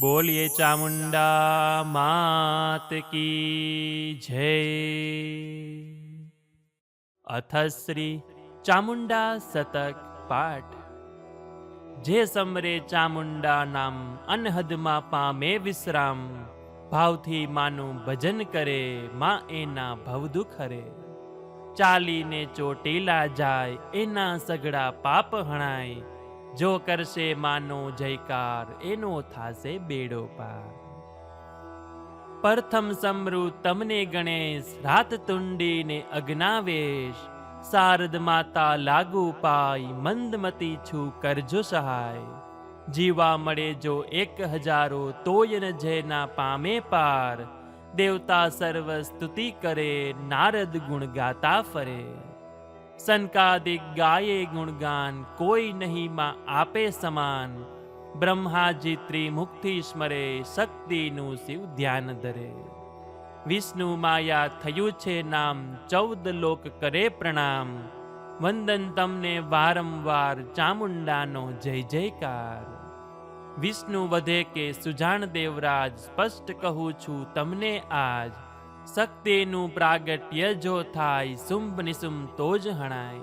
બોલીએ ચામુંડા માત કી જય. અથ શ્રી ચામુંડા શતક પાઠ. જે સમરે ચામુંડા નામ અનહદમાં પામે વિશ્રામ, ભાવથી માનું ભજન કરે, માં એના ભવદુખ હરે ચાલીને ચોટીલા જાય, એના સગડા પાપ હણાય જો કરશે માનો જયકાર, એનો થાશે બેડો પાર. પ્રથમ સમૃ તમને ગણેશ, રાત તુંડીને અજ્ઞાવેશ. શારદ માતા લાગુ પાય, મંદમતી છું કરજો સહાય. જીવા મળે જો એક હજારો, તોય ન જેના પામે પાર. દેવતા સર્વ સ્તુતિ કરે, નારદ ગુણ ગાતા ફરે. સંકાદિક ગાયે ગુણગાન કોઈ નહીં માં આપે સમાન. બ્રહ્માજી ત્રિમુક્તિ સ્મરે શક્તિનું શિવ ધ્યાન ધરે. વિષ્ણુ માયા થયું છે નામ, ચૌદ લોક કરે પ્રણામ. વંદન તમને વારંવાર ચામુંડાનો જય જયકાર. વિષ્ણુ વધે કે સુજાણ દેવરાજ સ્પષ્ટ કહું છું તમને આજ. શક્તિનું પ્રાગટ્ય જો થાય, શુંભ નિશુંભ તો જ હણાય.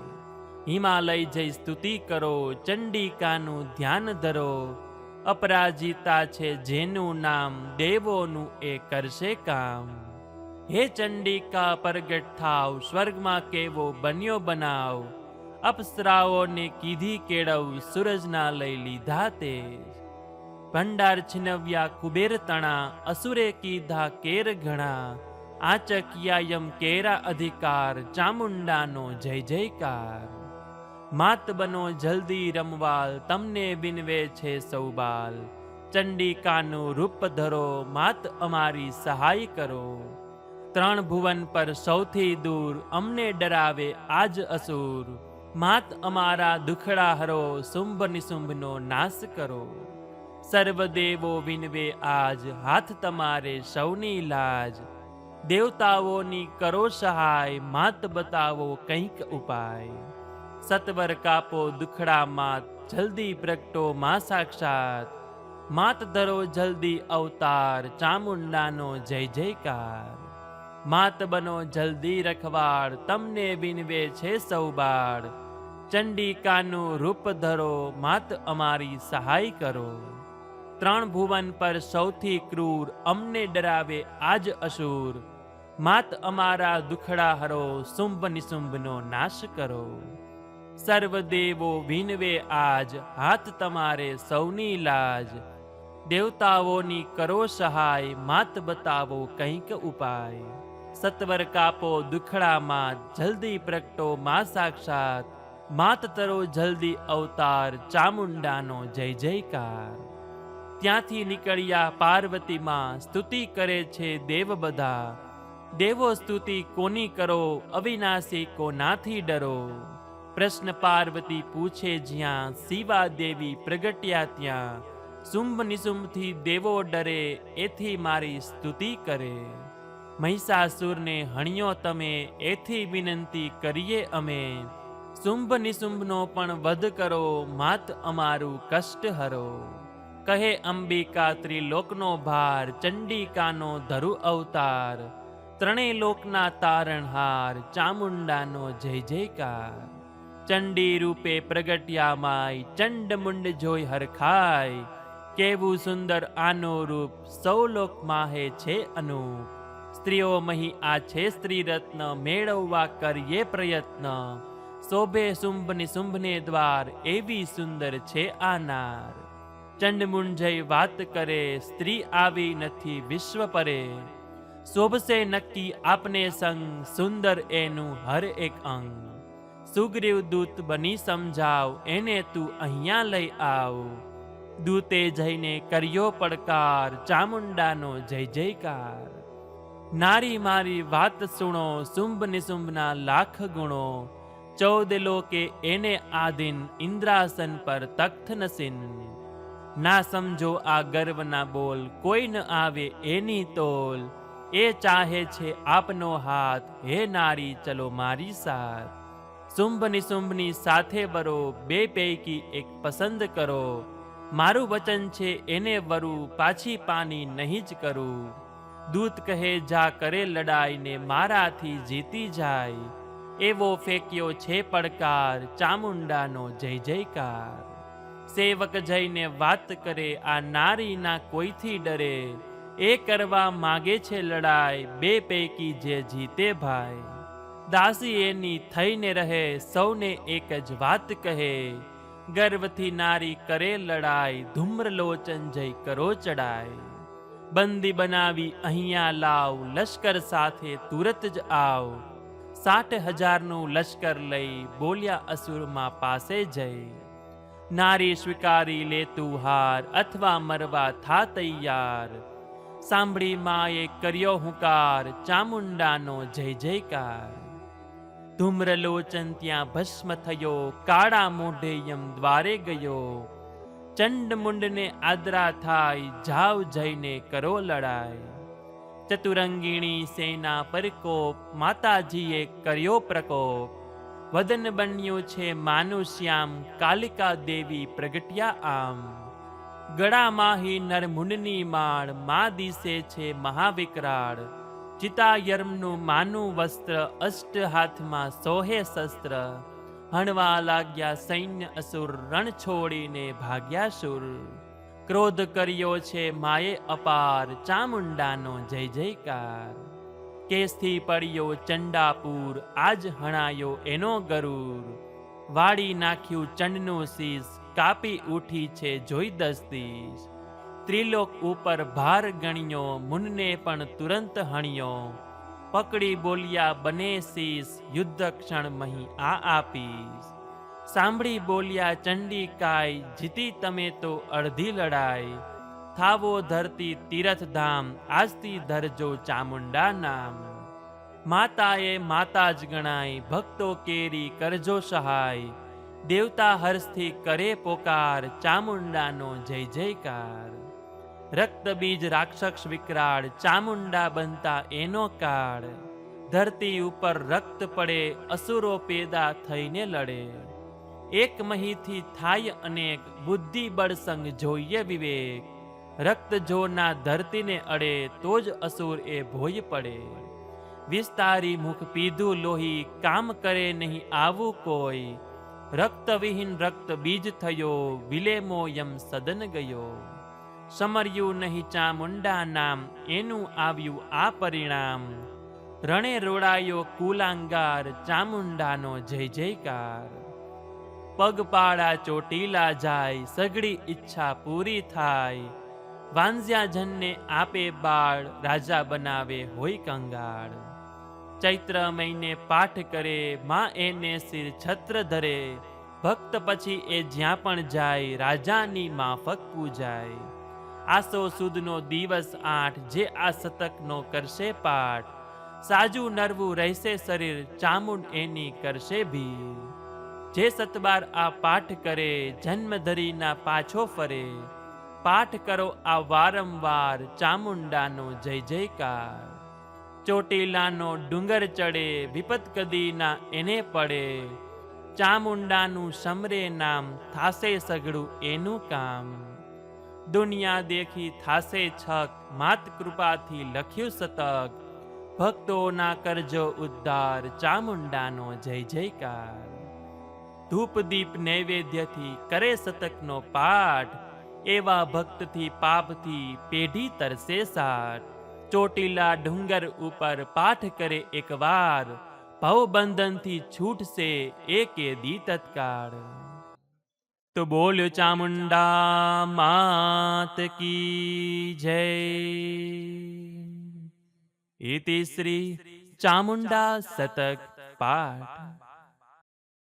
હિમાલય જઈ સ્તુતિ કરો, ચંડિકાનું ધ્યાન ધરો. અપરાજિતા છે જેનું નામ, દેવોનું એ કરશે કામ. હે ચંડિકા, પ્રગટ થાવ, સ્વર્ગમાં કેવો બન્યો બનાવ? અપ્સરાઓને કીધી કેળવ, સૂરજના લઈ લીધા તેજ. ભંડાર છીનવ્યા કુબેર તણા, અસુરે કીધા કેર ઘણા. આચકિયાયમ કેરા અધિકાર, ચામુંડાનો જય જયકાર. માત બનો જલ્દી રમવાલ, તમને બિનવે છે સૌબાલ. ચંડિકાનું રૂપ ધરો, માત અમારી સહાય કરો. ત્રણ ભુવન પર સૌથી દૂર, અમને ડરાવે આજ અસુર. માત અમારા દુખડા હરો, શુંભ નિશુંભનો નાશ કરો. સર્વદેવો વિનવે આજ, હાથ તમારે સૌની લાજ. દેવતાઓની કરો સહાય, માત બતાવો કંઈક ઉપાય. સત્વર કાપો દુખડા માત જલ્દી પ્રગટો માં સાક્ષાત. માત ધરો જલ્દી અવતાર, ચામુંડાનો જય જયકાર. માત બનો જલ્દી રખવાડ, તમને વિનવે છે સૌબાળ ચંડિકાનું રૂપ ધરો, માત અમારી સહાય કરો. ત્રણ ભુવન પર સૌથી ક્રૂર, અમને ડરાવે આજ અસુર. માત અમારા દુખડા હરો શુંભ નિશુંભનો નાશ કરો. સર્વદેવો વિનવે આજ, હાથ તમારે સૌની લાજ. દેવતાઓની કરો સહાય, માત બતાવો કંઈક ઉપાય. સત્વર કાપો દુખડા માત જલ્દી પ્રગટો માં સાક્ષાત. માત તરો જલ્દી અવતાર, ચામુંડાનો જય જયકાર. ત્યાંથી નીકળ્યા પાર્વતીમાં સ્તુતિ કરે છે દેવ બધા. દેવો સ્તુતિ કોની કરો? અવિનાશી કોનાથી ડરો? પ્રશ્ન પાર્વતી પૂછે જ્યાં, શિવા દેવી પ્રગટ્યા ત્યાં? શુંભ નિશુંભથી દેવો ડરે, એથી મારી સ્તુતિ કરે. મહિષાસુરને, હણ્યો તમે, એથી વિનંતી કરીએ અમે. શુંભ નિશુંભનો પણ વધ કરો, માત અમારું કષ્ટ હરો. કહે અંબિકા ત્રિલોકનો ભાર, ચંડિકાનો ધરુ અવતાર. ત્રણેય લોકના તારણહાર, ચામુંડાનો જય જયકાર. ચંડી રૂપે પ્રગટ્યા માય ચંડ મુંડ જોઈ હરખાય. કેવું સુંદર આનો રૂપ સૌ લોક માહે છે અનુપ. સ્ત્રીઓ મહી આ છે સ્ત્રી રત્ન મેળવવા કરીએ પ્રયત્ન. શોભે શુંભ શુંભને દ્વાર, એવી સુંદર છે આ નાર ચંડમુંજય વાત કરે, સ્ત્રી આવી નથી વિશ્વ પરે. શોભશે નક્કી આપને સંગ, સુંદર એનું હર એક અંગ. સુગ્રીવ દૂત બની સમજાવ, એને તું અહીંયા લઈ આવ. દૂતે જઈને કર્યો પડકાર, ચામુંડાનો જય જયકાર. નારી મારી વાત સુણો શુંભ નિશુંભના લાખ ગુણો. ચૌદ લોકે એને આધીન ઇન્દ્રાસન પર તખ્ત નસીન. ના સમજો આ ગર્વના બોલ, કોઈ ન આવે એની તોલ. એ ચાહે છે આપનો હાથ, હે નારી, ચલો મારી સાથ. શુંભ નિશુંભની સાથે વરો, બે પૈકી એક પસંદ કરો. મારું વચન છે એને વરું, પાછી પાની નહીં જ કરું. દૂત કહે, જા, કરે લડાઈને, મારાથી જીતી જાય. એવો ફેંક્યો છે પડકાર, ચામુંડાનો જય જયકાર. સેવક જઈને વાત કરે, આ નારીના કોઈથી ડરે? એ કરવા માગે છે લડાઈ, બે પૈકી જે જીતે ભાઈ. દાસી એની થઈને રહે, સૌને એક જ વાત કહે. ગર્વથી નારી કરે લડાઈ, ધૂમ્રલોચન જય કરો ચડાય બંદી બનાવી અહીંયા લાવ, લશ્કર સાથે તુરત જ આવ. સાઠ હજારનું લશ્કર લઈ બોલ્યા અસુરમાં પાસે જઈ. નારી સ્વીકારી લેતું હાર, અથવા મરવા થા તૈયાર. સાંભળી માએ કર્યો હુંકાર, ચામુંડાનો જય જયકાર. ધૂમ્રલોચન ત્યાં ભસ્મ થયો, કાળા મોઢે યમ દ્વારે ગયો. ચંડમુંડને આદરા થાય, જાવ જઈને કરો લડાઈ. ચતુરંગીણી સેના પરકોપ માતાજીએ કર્યો પ્રકોપ. વદન બન્યું છે માનુશ્યામ કાલિકા દેવી પ્રગટ્યા આમ. ગળામાહી નરમુનની માળ મા દિશે છે મહાવિકરાળ. ચિતાયર્મનું માનું વસ્ત્ર અષ્ટ હાથમાં સોહે શસ્ત્ર. હણવા લાગ્યા સૈન્ય અસુર રણ છોડીને ભાગ્યા સુર ક્રોધ કર્યો છે માએ અપાર ચામુંડાનો જય જયકાર. કેસથી પડ્યો ચંડાપુર આજ હણાયો એનો ગરુર. વાળી નાખ્યું ચંડનું શીશ કાપી ઉઠી છે જોઈ દસ્તીશ. ત્રિલોક ઉપર ભાર ગણ્યો, મુનને પણ તુરંત હણ્યો. પકડી બોલ્યા, બને શીશ યુદ્ધ ક્ષણ મહી આ આપીશ. સાંભળી બોલ્યા ચંડિકાય જીતી તમે તો અડધી લડાઈ. થાવો ધરતી તીરથધામ, આજથી ધરજો ચામુંડા નામ. માતાએ માતા જ ગણાય, ભક્તો કેરી કરજો સહાય. દેવતા હર્ષથી કરે પોકાર, ચામુંડાનો જય જયકાર. રક્ત બીજ રાક્ષસ વિકરાળ, ચામુંડા બનતા એનો કાળ. ધરતી ઉપર રક્ત પડે, અસુરો પેદા થઈને લડે. એક મહીથી થાય અનેક, બુદ્ધિ બળસંગ જોઈએ વિવેક. રક્ત જોના ધરતીને અડે, તો જ અસુર એ ભોય પડે. વિસ્તારી મુખ પીધું લોહી, કામ કરે નહીં આવું કોઈ. રક્તવિહીન રક્ત બીજ થયો, વિલેમો યમ સદન ગયો. સમર્યું નહીં ચામુંડા નામ, એનું આવ્યું આ પરિણામ. રણે રોડાયો કુલાંગાર, ચામુંડાનો જય જયકાર. પગપાળા ચોટીલા જાય સગડી ઈચ્છા પૂરી થાય. વાંઝ્યા જનને આપે બાળ, રાજા બનાવે હોય કંગાળ. ચૈત્ર મહિને પાઠ કરે, માં એને શિર છત્ર ધરે. ભક્ત પછી એ જ્યાં પણ જાય, રાજાની માફક પૂજાય. આસો સુદનો દિવસ આઠ, જે આ શતકનો કરશે પાઠ. સાજું નરવું રહેશે શરીર, ચામુંડ એની કરશે ભીર જે સતબાર આ પાઠ કરે, જન્મ ધરીના પાછો ફરે. પાઠ કરો આ વારંવાર, ચામુંડાનો જય જયકાર. ચોટીલાનો ડુંગર ચડે, વિપત કદીના એને પડે. ચામુંડાનું સમરે નામ થાશે સઘળું એનું કામ. દુનિયા દેખી થાશે છક, માત કૃપાથી લખ્યું શતક ભક્તોના કરજો ઉદ્ધાર, ચામુંડાનો જય જયકાર. ધૂપ દીપ નૈવેદ્યથી કરે શતકનો પાઠ. એવા ભક્તથી પાપથી પેઢી તરસે સાઠ ચોટીલા ડુંગર ઉપર પાઠ કરે એકવાર, ભવબંધનથી છૂટશે એકે દી તત્કાળ. તો બોલ્યો ચામુંડા માત કી જય. ઇતિ શ્રી ચામુંડા શતક પાઠ.